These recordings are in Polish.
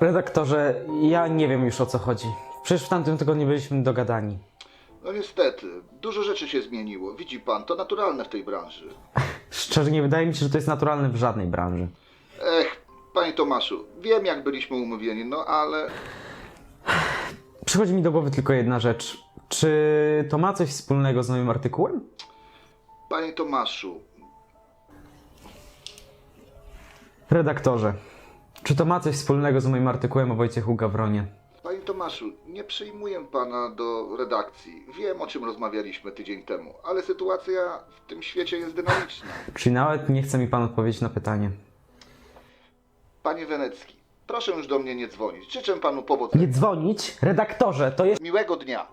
Redaktorze, ja nie wiem już o co chodzi. Przecież w tamtym tygodniu byliśmy dogadani. No niestety, dużo rzeczy się zmieniło. Widzi pan, to naturalne w tej branży. Szczerze nie wydaje mi się, że to jest naturalne w żadnej branży. Ech, panie Tomaszu, wiem jak byliśmy umówieni, no ale... Przychodzi mi do głowy tylko jedna rzecz. Czy to ma coś wspólnego z moim artykułem? Panie Tomaszu, Redaktorze, czy to ma coś wspólnego z moim artykułem o Wojciechu Gawronie? panie Tomaszu, nie przyjmuję pana do redakcji. Wiem o czym rozmawialiśmy tydzień temu, ale sytuacja w tym świecie jest dynamiczna. Czyli nawet nie chce mi pan odpowiedzieć na pytanie. Panie Wenecki, proszę już do mnie nie dzwonić. Życzę panu powodzenia. Nie dzwonić? Redaktorze, to jest... Miłego dnia.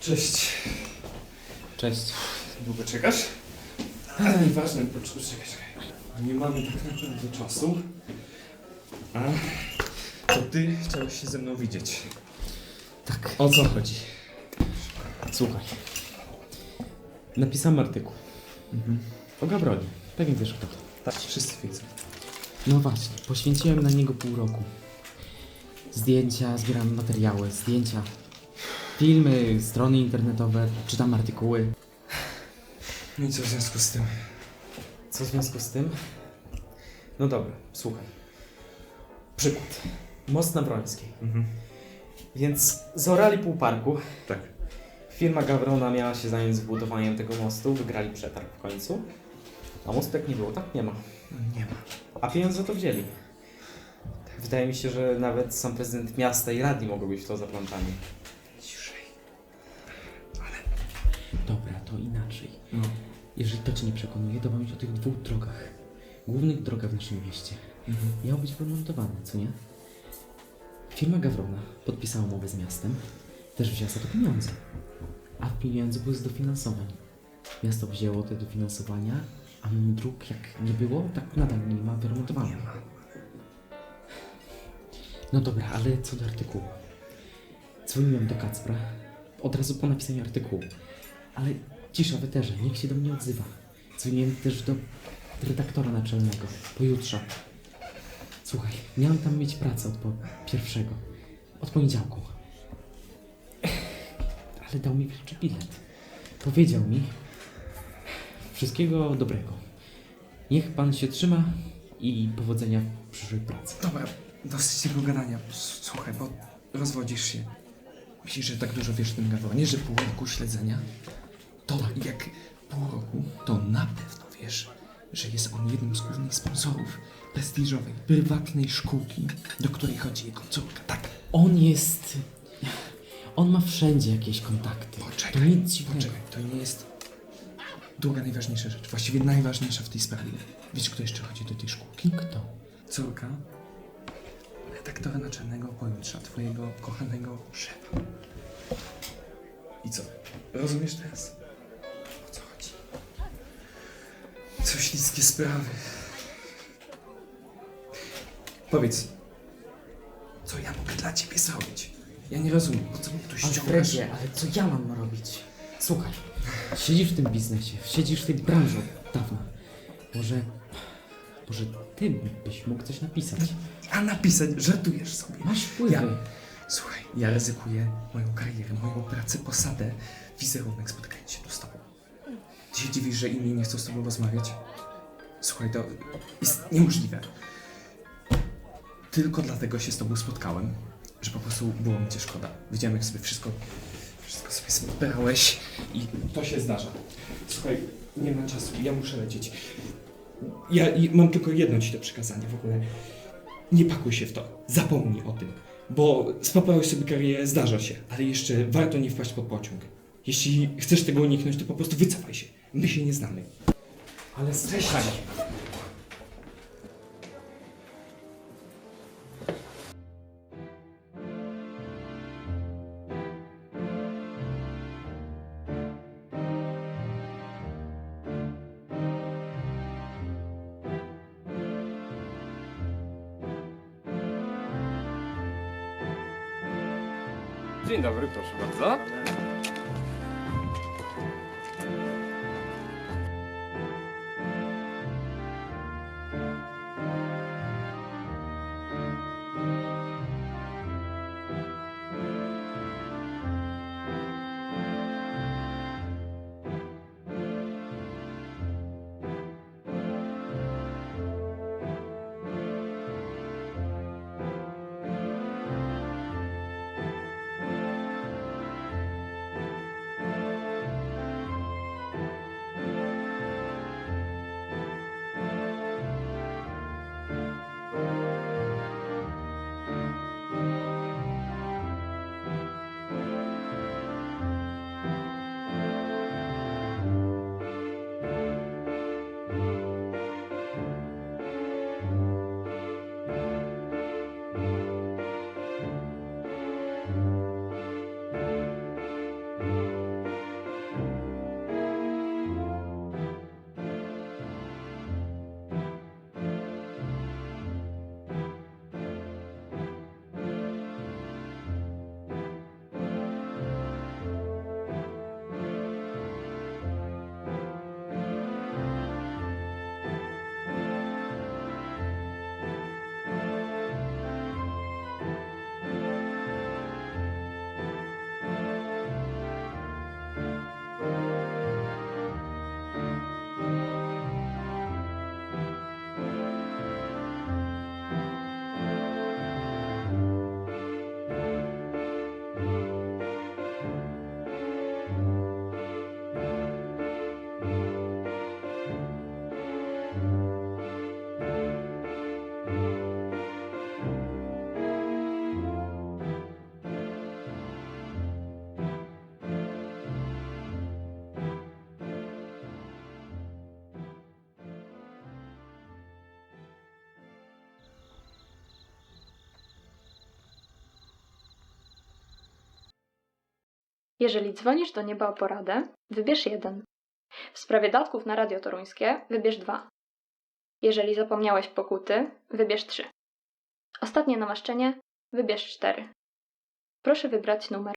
Cześć. Cześć. Długo czekasz? Ale nieważne, poczekaj, czekaj. Nie mamy tak naprawdę czasu. A to ty chciałeś się ze mną widzieć. Tak. O co chodzi? Słuchaj. Napisałem artykuł. O Gabronie. Pewnie wiesz kto to. Tak, wszyscy wiedzą. No właśnie, poświęciłem na niego pół roku. Zdjęcia, zbieram materiały, zdjęcia, filmy, strony internetowe, czytam artykuły. No i co w związku z tym? Co w związku z tym? No dobra, słuchaj. Przykład. Most na Brońskiej. Mhm. Więc zorali pół parku. Tak. Firma Gawrona miała się zająć zbudowaniem tego mostu, wygrali przetarg w końcu. A mostu tak nie było, tak nie ma. Nie ma. A pieniądze to wzięli. Wydaje mi się, że nawet sam prezydent miasta i radni mogą być w to zaplątani. Nie przekonuje, to mówić o tych dwóch drogach. Głównych drogach w naszym mieście. Mhm. Miało być wyremontowane, co nie? Firma Gawrona podpisała umowę z miastem, też wzięła za to pieniądze. A pieniądze były z dofinansowań. Miasto wzięło te dofinansowania, a dróg jak nie było, tak nadal nie ma wyremontowanych. No dobra, ale co do artykułu. Dzwoniłem do Kacpra od razu po napisaniu artykułu. Ale cisza w eterze, nikt się do mnie odzywa. Dzwoniłem też do redaktora naczelnego, pojutrze. Słuchaj, miałem tam mieć pracę od po pierwszego, od poniedziałku. Ale dał mi wilczy bilet. Powiedział mi wszystkiego dobrego. Niech pan się trzyma i powodzenia w przyszłej pracy. Dobra, dosyć tego gadania. S- Słuchaj, bo rozwodzisz się. Myślisz, że tak dużo wiesz o tym Gawronie, że pół roku śledzenia? To jak pół roku, to na pewno wiesz, że jest on jednym z głównych sponsorów prestiżowej, prywatnej szkółki, do której chodzi jego córka. Tak, On jest. On ma wszędzie jakieś kontakty. Poczekaj, to nic dziwnego. poczekaj, to nie jest druga najważniejsza rzecz, właściwie najważniejsza w tej sprawie. Wiesz, kto jeszcze chodzi do tej szkółki? Kto? Córka redaktora naczelnego pojutrze, twojego kochanego szefa. I co? Rozumiesz teraz? Co śliskie sprawy. Powiedz, co ja mogę dla ciebie zrobić? Ja nie rozumiem, po co mnie tu ściągasz? Alfredzie, ale co ja mam robić? Słuchaj, siedzisz w tym biznesie, siedzisz w tej branży od dawna. Może. Może ty byś mógł coś napisać? A napisać, żartujesz sobie. Masz wpływy. Ja, słuchaj, ja ryzykuję moją karierę, moją pracę, posadę, wizerunek, spotkanie się tu z tobą. Ty się dziwisz, że inni nie chcą z tobą rozmawiać? Słuchaj, to jest niemożliwe. Tylko dlatego się z tobą spotkałem, że po prostu było mi cię szkoda. Widziałem, jak sobie wszystko, wszystko sobie sprałeś i to się zdarza. Słuchaj, nie ma czasu, ja muszę lecieć. Ja mam tylko jedno ci do przekazania w ogóle. Nie pakuj się w to. Zapomnij o tym. Bo spaprałeś sobie karierę, zdarza się, ale jeszcze warto nie wpaść pod pociąg. Jeśli chcesz tego uniknąć, to po prostu wycofaj się. My się nie znamy. Ale słuchaj. Dzień dobry, proszę bardzo. Jeżeli dzwonisz do nieba o poradę, wybierz jeden. W sprawie datków na radio toruńskie wybierz dwa. Jeżeli zapomniałeś pokuty, wybierz trzy. Ostatnie namaszczenie wybierz cztery. Proszę wybrać numer.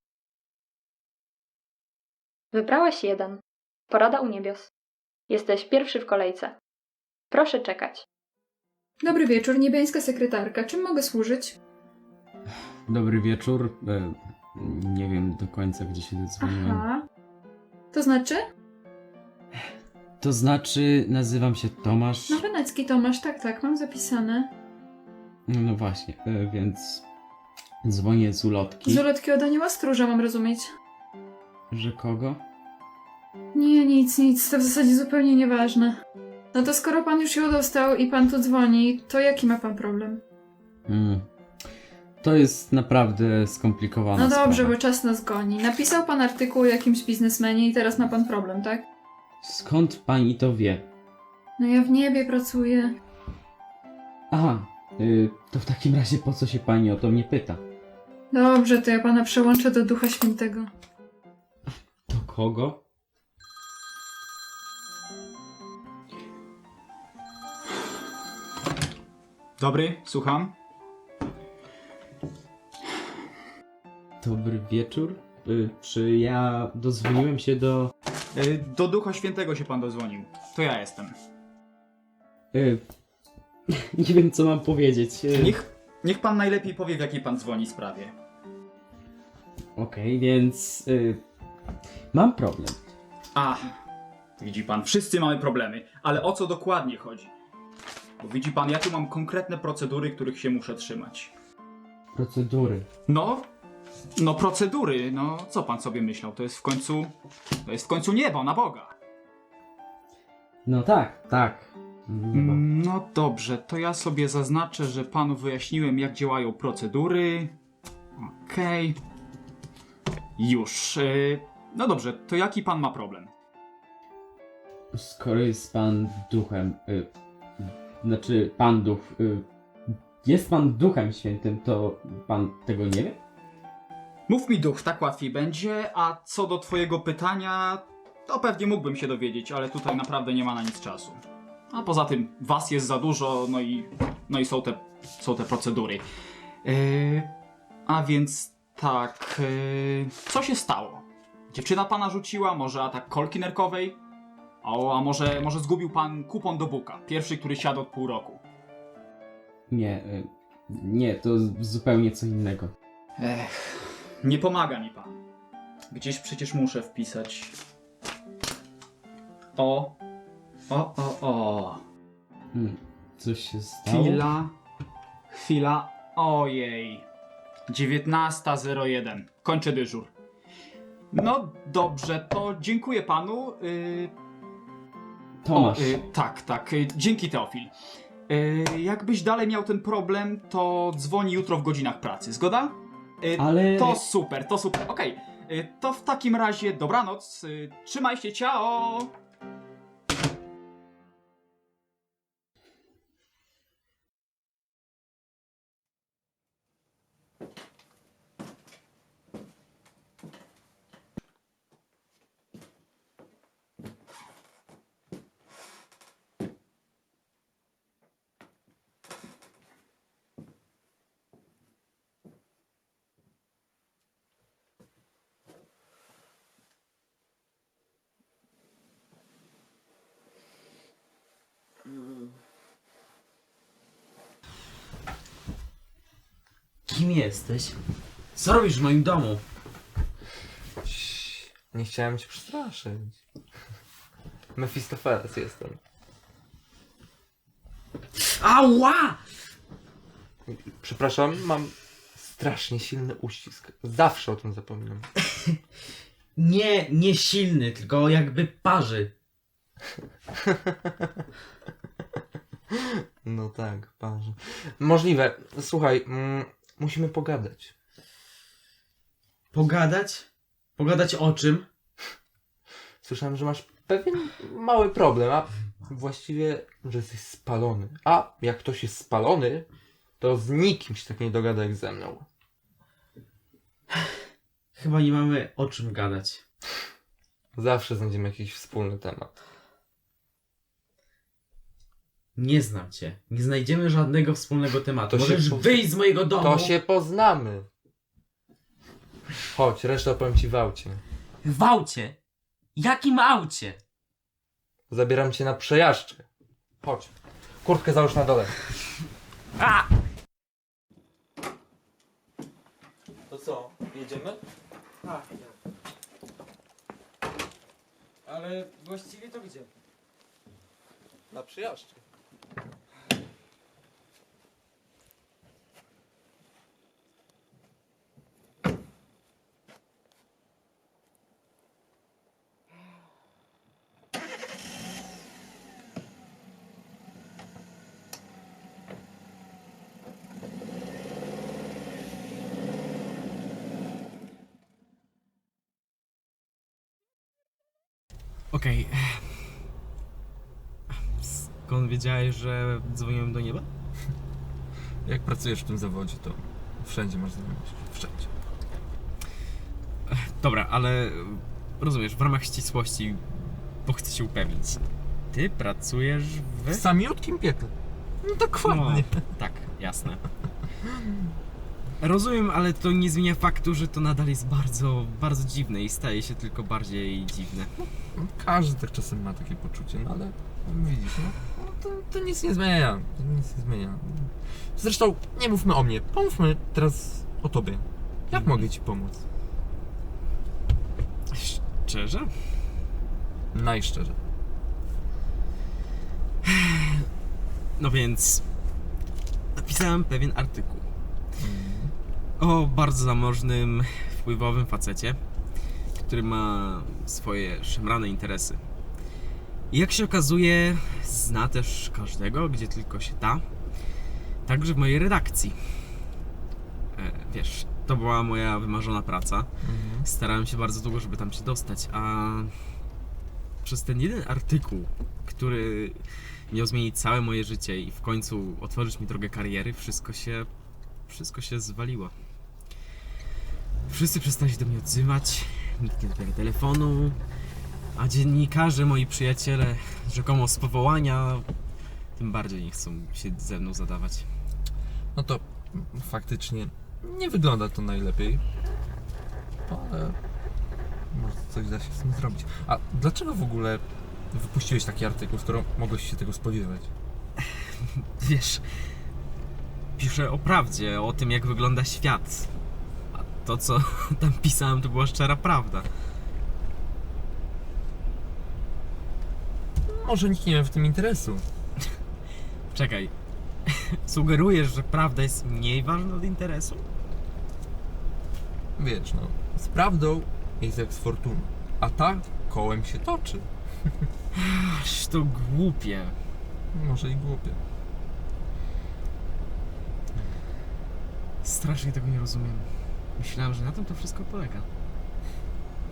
Wybrałeś jeden. Porada u niebios. Jesteś pierwszy w kolejce. Proszę czekać. Dobry wieczór, niebiańska sekretarka. Czym mogę służyć? Dobry wieczór. Nie wiem do końca, gdzie się dodzwoniłem. Aha. To znaczy? To znaczy, nazywam się Tomasz. No Wenecki Tomasz, tak, tak, mam zapisane. No, no właśnie, e, więc dzwonię z ulotki. Z ulotki od anioła stróża mam rozumieć. Że kogo? Nie, nic, nic, to w zasadzie zupełnie nieważne. No to skoro pan już ją dostał i pan tu dzwoni, to jaki ma pan problem? Mm. To jest naprawdę skomplikowana No dobrze, sprawa. bo czas nas goni. Napisał pan artykuł o jakimś biznesmenie i teraz ma pan problem, tak? Skąd pani to wie? No ja w niebie pracuję. Aha, y, to w takim razie po co się pani o to mnie pyta? Dobrze, to ja pana przełączę do Ducha Świętego. Do kogo? Dobry, słucham. Dobry wieczór. Y, czy ja dozwoniłem się do... Y, Do Ducha Świętego się pan dozwonił. To ja jestem. Y, nie wiem, co mam powiedzieć. Y, Niech, niech pan najlepiej powie, w jakiej pan dzwoni sprawie. Okej, więc... Y, mam problem. A, widzi pan, wszyscy mamy problemy, ale o co dokładnie chodzi? Bo widzi pan, ja tu mam konkretne procedury, których się muszę trzymać. Procedury. No, no procedury, no co pan sobie myślał? To jest w końcu, to jest w końcu niebo na Boga. No tak, tak. Nieba. Mm, No dobrze, to ja sobie zaznaczę, że panu wyjaśniłem, jak działają procedury. Okej. Już. y, No dobrze, to jaki pan ma problem? Skoro jest pan duchem, y, znaczy pan duch, y, jest pan duchem świętym, to pan tego nie wie? Mów mi duch, tak łatwiej będzie, a co do twojego pytania, to pewnie mógłbym się dowiedzieć, ale tutaj naprawdę nie ma na nic czasu. A poza tym, was jest za dużo, no i, no i są, te, są te procedury. Yy, a więc tak, yy, co się stało? Dziewczyna pana rzuciła, może atak kolki nerkowej? O, a może, może zgubił pan kupon do buka, pierwszy, który siadł od pół roku. Nie, y, nie, to z- zupełnie co innego. Ech, nie pomaga mi pan. Gdzieś przecież muszę wpisać. O, o, o, o. Hmm, coś się stało? Chwila, chwila, ojej. 19.01. Kończę dyżur. No dobrze, to dziękuję panu. Yy, Tomasz, O, y, tak, tak. Y, dzięki Teofil. Y, jakbyś dalej miał ten problem, to dzwoni jutro w godzinach pracy. Zgoda? Y, ale... To super, to super. Okej. Y, To w takim razie dobranoc. Y, Trzymaj się, ciao! Kim jesteś? Co robisz w moim domu? Nie chciałem cię przestraszyć. Mefistofeles jestem. Ała! Przepraszam, mam strasznie silny uścisk. Zawsze o tym zapominam. Nie, nie silny, tylko jakby parzy. No tak, parze. Możliwe. Słuchaj, mm, musimy pogadać. Pogadać? Pogadać o czym? Słyszałem, że masz pewien mały problem, a właściwie, że jesteś spalony. A jak ktoś jest spalony, to z nikim się tak nie dogada jak ze mną. Chyba nie mamy o czym gadać. Zawsze znajdziemy jakiś wspólny temat. Nie znam cię. Nie znajdziemy żadnego wspólnego tematu. To się Możesz po- wyjść z mojego domu. To się poznamy. Chodź, resztę opowiem ci w aucie. W aucie? Jakim aucie? Zabieram cię na przejażdżkę. Chodź. Kurtkę załóż na dole. A! To co, jedziemy? Tak, Ale właściwie to gdzie? Na przejażdżkę. Okej. Skąd wiedziałeś, że dzwoniłem do nieba? Jak pracujesz w tym zawodzie, to wszędzie masz znajomości. Wszędzie. Dobra, ale rozumiesz, w ramach ścisłości, bo chcę się upewnić. Ty pracujesz w... W samiutkim piekle. No dokładnie. No, tak, jasne. Rozumiem, ale to nie zmienia faktu, że to nadal jest bardzo, bardzo dziwne i staje się tylko bardziej dziwne. No, Każdy tak czasem ma takie poczucie, no ale widzisz, no, no to, to nic nie zmienia. To nic nie zmienia. Zresztą nie mówmy o mnie, pomówmy teraz o tobie. Jak mogę ci pomóc? Szczerze? Najszczerzej. No więc napisałem pewien artykuł o bardzo zamożnym, wpływowym facecie, który ma swoje szemrane interesy. Jak się okazuje, zna też każdego, gdzie tylko się da. Także w mojej redakcji. E, wiesz, to była moja wymarzona praca. Starałem się bardzo długo, żeby tam się dostać, a przez ten jeden artykuł, który miał zmienić całe moje życie i w końcu otworzyć mi drogę kariery, wszystko się. wszystko się zwaliło. Wszyscy przestali się do mnie odzywać, nikt nie odbiera telefonu, a dziennikarze, moi przyjaciele, rzekomo z powołania, tym bardziej nie chcą się ze mną zadawać. No to faktycznie nie wygląda to najlepiej. Ale może coś da się z tym zrobić. A dlaczego w ogóle wypuściłeś taki artykuł, skoro mogłeś się tego spodziewać? Wiesz, piszę o prawdzie, o tym, jak wygląda świat. A to, co tam pisałem, to była szczera prawda. Może nikt nie ma w tym interesu. Czekaj. Sugerujesz, że prawda jest mniej ważna od interesu? Wiesz, no, z prawdą jest jak z fortuną, a ta kołem się toczy. Aż to głupie. Może i głupie. Strasznie tego nie rozumiem. Myślałem, że na tym to wszystko polega.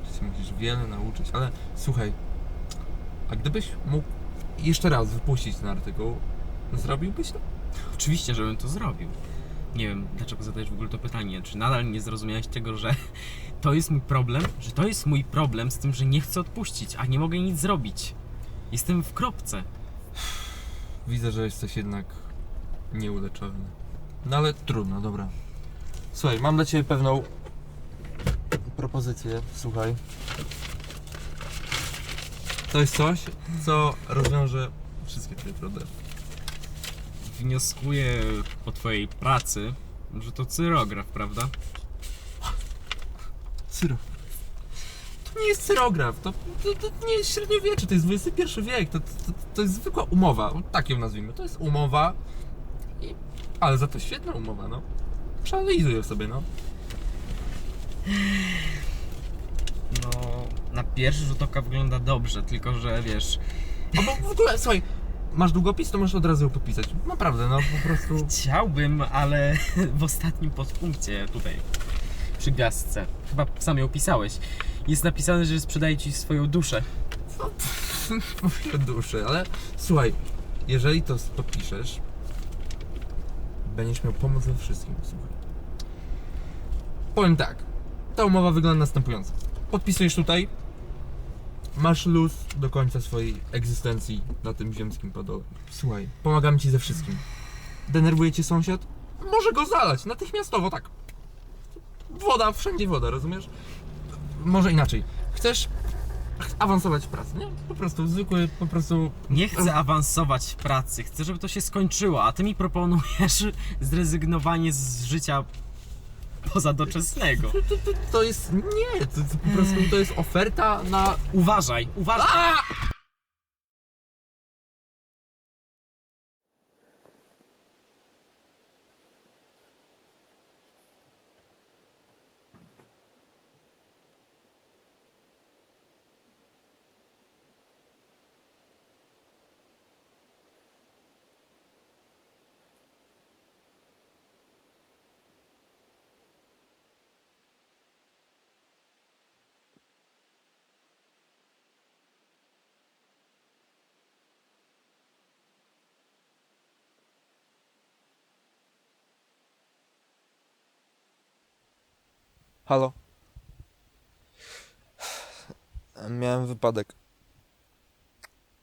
Ty się musisz wiele nauczyć, ale słuchaj, a gdybyś mógł jeszcze raz wypuścić ten artykuł, zrobiłbyś to? Oczywiście, żebym to zrobił. Nie wiem, dlaczego zadajesz w ogóle to pytanie. Czy nadal nie zrozumiałeś tego, że to jest mój problem? Że to jest mój problem z tym, że nie chcę odpuścić, a nie mogę nic zrobić. Jestem w kropce. Widzę, że jesteś jednak nieuleczalny. No ale trudno, dobra. Słuchaj, mam dla Ciebie pewną propozycję, słuchaj. To jest coś, co rozwiąże wszystkie Twoje problemy. Wnioskuję po twojej pracy, że to cyrograf, prawda? Cyro. To nie jest cyrograf, to, to, to nie jest średniowiecze, to jest XXI wiek, to, to, to jest zwykła umowa, tak ją nazwijmy. To jest umowa, i, ale za to świetna umowa, no. Przeanalizuj ją sobie, no. No, na pierwszy rzut oka wygląda dobrze, tylko że wiesz, Albo w ogóle, słuchaj, masz długopis, to możesz od razu ją podpisać. Naprawdę, no po prostu. chciałbym, ale w ostatnim podpunkcie tutaj, przy gwiazdce, chyba sam ją opisałeś, jest napisane, że sprzedaje ci swoją duszę. Moje duszy, ale słuchaj, jeżeli to podpiszesz, będziesz miał pomoc we wszystkim, słuchaj. Powiem tak, ta umowa wygląda następująco. Podpisujesz tutaj, masz luz do końca swojej egzystencji na tym ziemskim podole. Słuchaj, pomagam ci ze wszystkim. Denerwuje cię sąsiad? Może go zalać, natychmiastowo, tak. Woda, wszędzie woda, rozumiesz? Może inaczej. Chcesz awansować w pracy, nie? Po prostu zwykły, po prostu... Nie chcę awansować w pracy, chcę, żeby to się skończyło, a ty mi proponujesz zrezygnowanie z życia pozadoczesnego. To jest... nie, to, to po prostu to jest oferta na... Uważaj, uważaj! Halo. Miałem wypadek.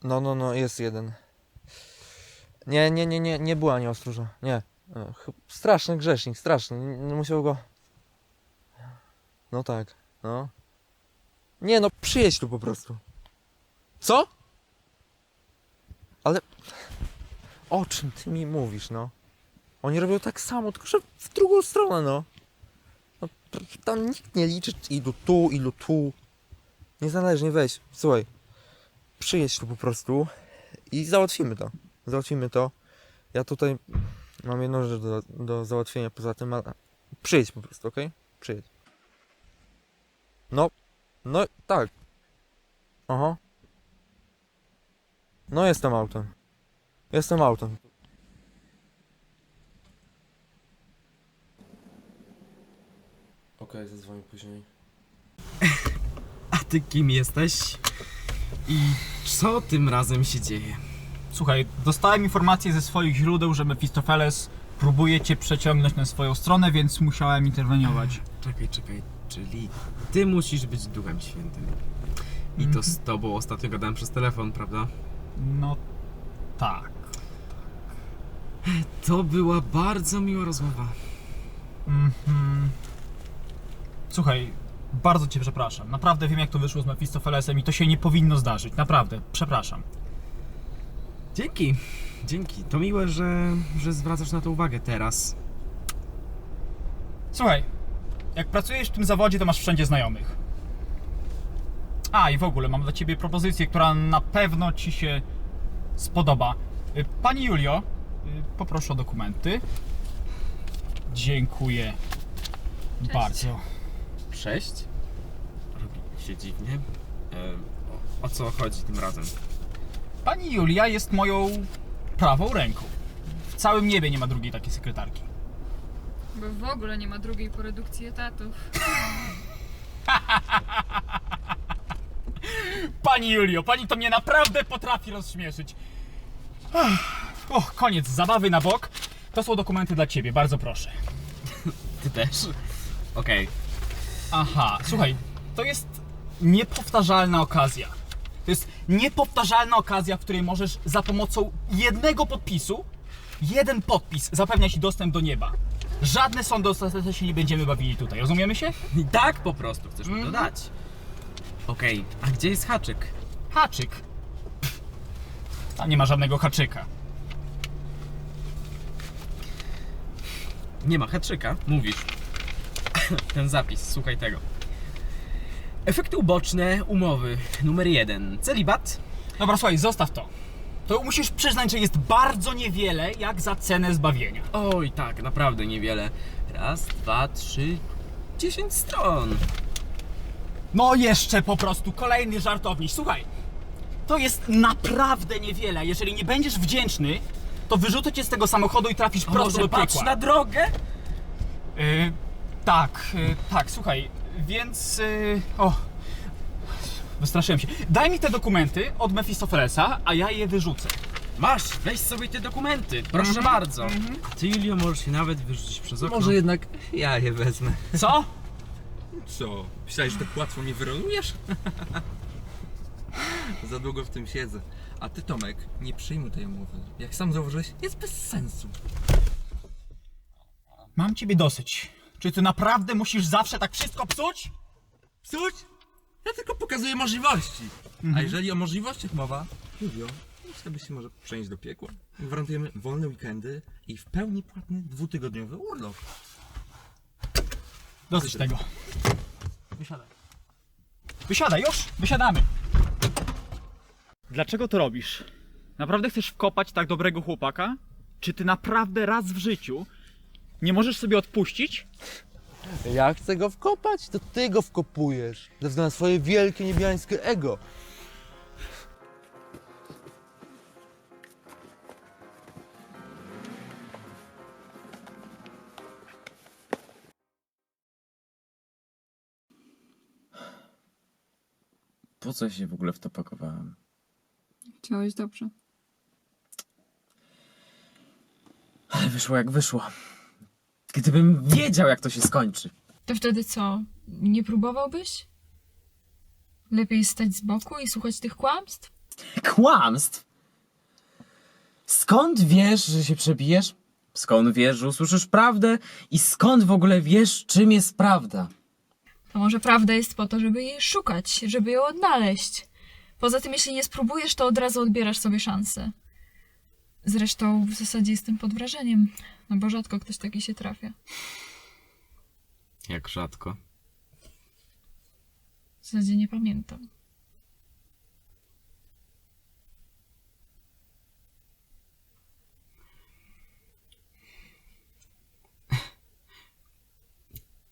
No, no, no, jest jeden. Nie, nie, nie, nie, nie była nieostrożna. Nie. E, Straszny grzesznik, straszny. Musiał go. No tak, no. Nie no, przyjedź tu po prostu. Co? Ale. O czym ty mi mówisz, no? Oni robią tak samo, tylko że w drugą stronę, no. Tam nikt nie liczy ilu tu, ilu tu. Niezależnie weź, słuchaj. Przyjedź tu po prostu i załatwimy to. Załatwimy to. Ja tutaj mam jedną rzecz do, do załatwienia poza tym, ale przyjedź po prostu, okej? Przyjedź. No, no tak. Aha. No jestem autem. Jestem autem. Okej, zadzwonię później. A ty kim jesteś? I co tym razem się dzieje? Słuchaj, dostałem informację ze swoich źródeł, że Mephistopheles próbuje cię przeciągnąć na swoją stronę, więc musiałem interweniować. Czekaj, czekaj, czyli ty musisz być Duchem Świętym. I to z tobą ostatnio gadałem przez telefon, prawda? No tak. To była bardzo miła rozmowa. Mhm. Słuchaj, bardzo cię przepraszam. Naprawdę wiem, jak to wyszło z Mephistophelesem i to się nie powinno zdarzyć. Naprawdę, przepraszam. Dzięki, dzięki. To miłe, że, że zwracasz na to uwagę teraz. Słuchaj, jak pracujesz w tym zawodzie, to masz wszędzie znajomych. A i w ogóle mam dla ciebie propozycję, która na pewno ci się spodoba. Y, Pani Julio, y, poproszę o dokumenty. Dziękuję bardzo. Sześć? Robi się dziwnie. E, o, co chodzi tym razem? Pani Julia jest moją prawą ręką. W całym niebie nie ma drugiej takiej sekretarki. Bo w ogóle nie ma drugiej po redukcji etatów. Pani Julio, pani to mnie naprawdę potrafi rozśmieszyć. O, koniec zabawy na bok. To są dokumenty dla ciebie, bardzo proszę. Ty też? Okej. Aha, słuchaj, to jest niepowtarzalna okazja. To jest niepowtarzalna okazja, w której możesz za pomocą jednego podpisu, jeden podpis zapewnia ci dostęp do nieba. Żadne sądy ostateczne się nie będziemy bawili tutaj, rozumiemy się? Tak po prostu chcesz mi Mhm. to dać. Okej, a gdzie jest haczyk? Haczyk. Pff, Tam nie ma żadnego haczyka. Nie ma haczyka, mówisz. Ten zapis, słuchaj tego. Efekty uboczne umowy. Numer jeden. Celibat. Dobra, słuchaj, zostaw to. To musisz przyznać, że jest bardzo niewiele jak za cenę zbawienia. Oj, tak, naprawdę niewiele. Raz, dwa, trzy, dziesięć stron. No jeszcze po prostu kolejny żartownik. Słuchaj, to jest naprawdę niewiele. Jeżeli nie będziesz wdzięczny, to wyrzucę cię z tego samochodu i trafisz prosto może do patrz piekła. na drogę? Y, tak, y, tak, słuchaj, więc... Y, o, wystraszyłem się. Daj mi te dokumenty od Mephistophelesa, a ja je wyrzucę. Masz, weź sobie te dokumenty, proszę Mhm, bardzo. A ty, Julio, możesz się nawet wyrzucić przez okno. Może jednak ja je wezmę. Co? Co? Myślałeś, że tak łatwo mnie wyrolujesz? Za długo w tym siedzę. A ty, Tomek, nie przyjmuj tej umowy. Jak sam zauważyłeś, jest bez sensu. Mam ciebie dosyć. Czy ty naprawdę musisz zawsze tak wszystko psuć? Psuć? Ja tylko pokazuję możliwości. A jeżeli o możliwościach mowa, Julio, myślę, byś się może przenieść do piekła. Gwarantujemy wolne weekendy i w pełni płatny dwutygodniowy urlop. Dosyć tego. Wysiadaj. Wysiadaj już! Wysiadamy! Dlaczego to robisz? Naprawdę chcesz wkopać tak dobrego chłopaka? Czy ty naprawdę raz w życiu nie możesz sobie odpuścić? Ja chcę go wkopać, to ty go wkopujesz. Ze względu na swoje wielkie niebiańskie ego. Po co się w ogóle w to pakowałem? Chciałeś dobrze. Ale wyszło jak wyszło. Gdybym wiedział, jak to się skończy. To wtedy co? Nie próbowałbyś? Lepiej stać z boku i słuchać tych kłamstw? Kłamstw! Skąd wiesz, że się przebijesz? Skąd wiesz, że usłyszysz prawdę? I skąd w ogóle wiesz, czym jest prawda? To może prawda jest po to, żeby jej szukać, żeby ją odnaleźć. Poza tym, jeśli nie spróbujesz, to od razu odbierasz sobie szansę. Zresztą w zasadzie jestem pod wrażeniem, no bo rzadko ktoś taki się trafia. Jak rzadko. W zasadzie nie pamiętam.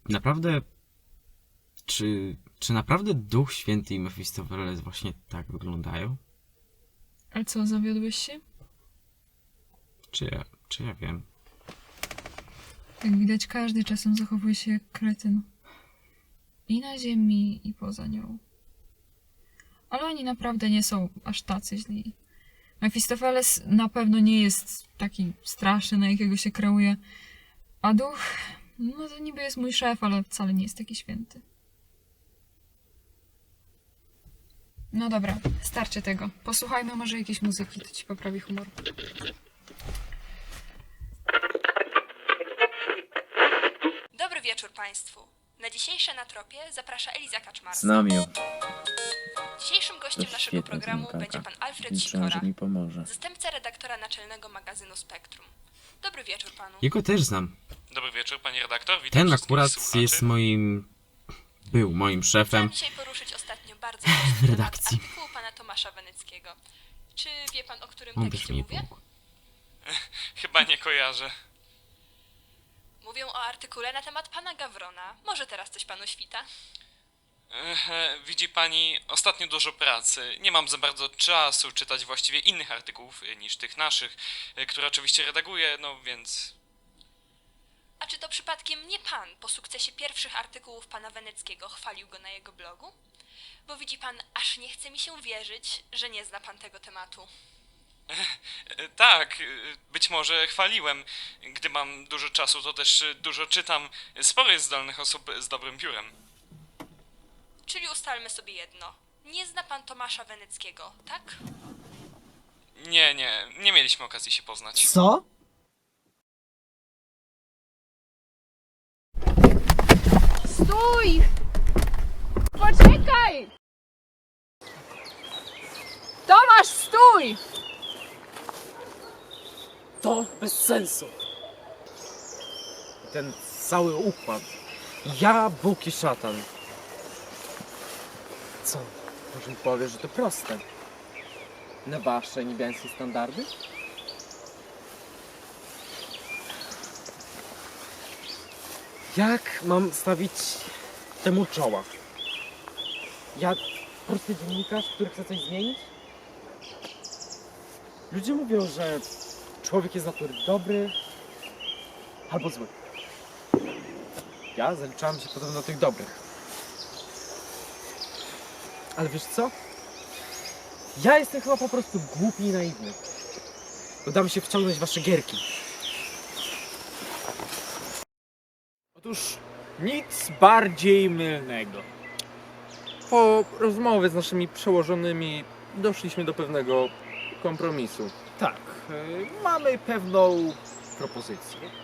Naprawdę. Czy, czy naprawdę Duch Święty i Mefistofeles właśnie tak wyglądają? Ale co, zawiodłeś się? Czy ja, czy ja wiem? Jak widać, każdy czasem zachowuje się jak kretyn. I na ziemi, i poza nią. Ale oni naprawdę nie są aż tacy źli. Mefistofeles na pewno nie jest taki straszny, na jakiego się kreuje. A duch, no to niby jest mój szef, ale wcale nie jest taki święty. No dobra, starczy tego. Posłuchajmy może jakiejś muzyki, to ci poprawi humor. Wieczór Państwu. Na dzisiejsze Na Tropie zaprasza Eliza Kaczmarska. Znam ją. Dzisiejszym gościem naszego świetna programu dziennikarka. będzie pan Alfred Liczyłem, Sikora, że mi pomoże. zastępca redaktora naczelnego magazynu Spektrum. Dobry wieczór Panu. Jego też znam. Dobry wieczór, panie redaktor. Witam Ten wszystkich akurat słuchaczy. jest moim. Był moim szefem. Chciałam dzisiaj poruszyć ostatnio bardzo ważny redakcji. artykułu pana Tomasza Weneckiego. Czy wie pan, o którym On tekście mi mówię? pomógł. Chyba nie kojarzę. Mówię o artykule na temat pana Gawrona. Może teraz coś panu świta? Widzi pani, ostatnio dużo pracy. Nie mam za bardzo czasu czytać właściwie innych artykułów e, niż tych naszych, e, które oczywiście redaguję, no więc... A czy to przypadkiem nie pan po sukcesie pierwszych artykułów pana Weneckiego chwalił go na jego blogu? Bo widzi pan, aż nie chce mi się wierzyć, że nie zna pan tego tematu. E, Tak, e, być może chwaliłem. Gdy mam dużo czasu, to też dużo czytam. Sporo jest zdolnych osób z dobrym piórem. Czyli ustalmy sobie jedno. Nie zna pan Tomasza Weneckiego, tak? Nie, nie, nie mieliśmy okazji się poznać. Co? Stój! Poczekaj! Tomasz, stój! To bez sensu. Ten cały układ. Ja, Bóg i szatan. Co? Może mi powiesz, że to proste. Na wasze niebiańskie standardy? Jak mam stawić temu czoła? Ja prosty dziennikarz, który chce coś zmienić? Ludzie mówią, że człowiek jest z natury dobry albo zły. Ja zaliczałem się podobno do tych dobrych. Ale wiesz co? Ja jestem chyba po prostu głupi i naiwny. Udam się wciągnąć w wasze gierki. Otóż Nic bardziej mylnego. Po rozmowie z naszymi przełożonymi doszliśmy do pewnego kompromisu. Tak, y, mamy pewną propozycję.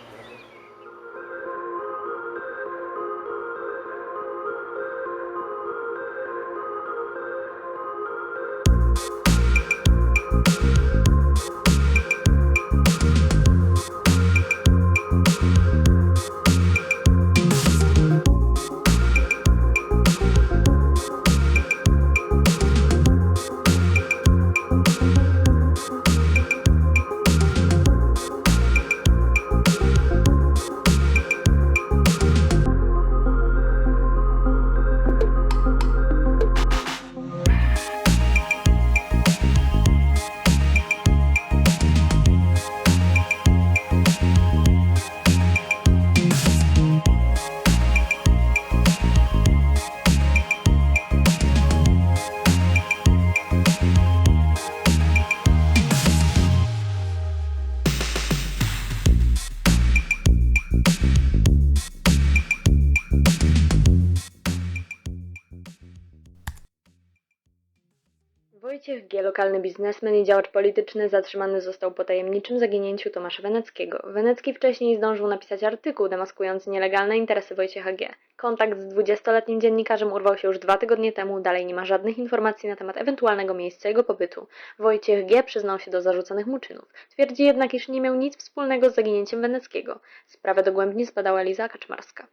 Lokalny biznesmen i działacz polityczny, zatrzymany został po tajemniczym zaginięciu Tomasza Weneckiego. Wenecki wcześniej zdążył napisać artykuł demaskujący nielegalne interesy Wojciecha G. Kontakt z 20-letnim dziennikarzem urwał się już dwa tygodnie temu, dalej nie ma żadnych informacji na temat ewentualnego miejsca jego pobytu. Wojciech G. przyznał się do zarzuconych mu czynów. Twierdzi jednak, iż nie miał nic wspólnego z zaginięciem Weneckiego. Sprawę dogłębnie zbadała Eliza Kaczmarska.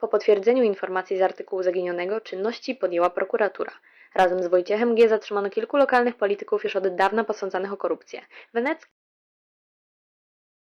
Po potwierdzeniu informacji z artykułu zaginionego, czynności podjęła prokuratura. Razem z Wojciechem G. zatrzymano kilku lokalnych polityków już od dawna posądzanych o korupcję. Wenecki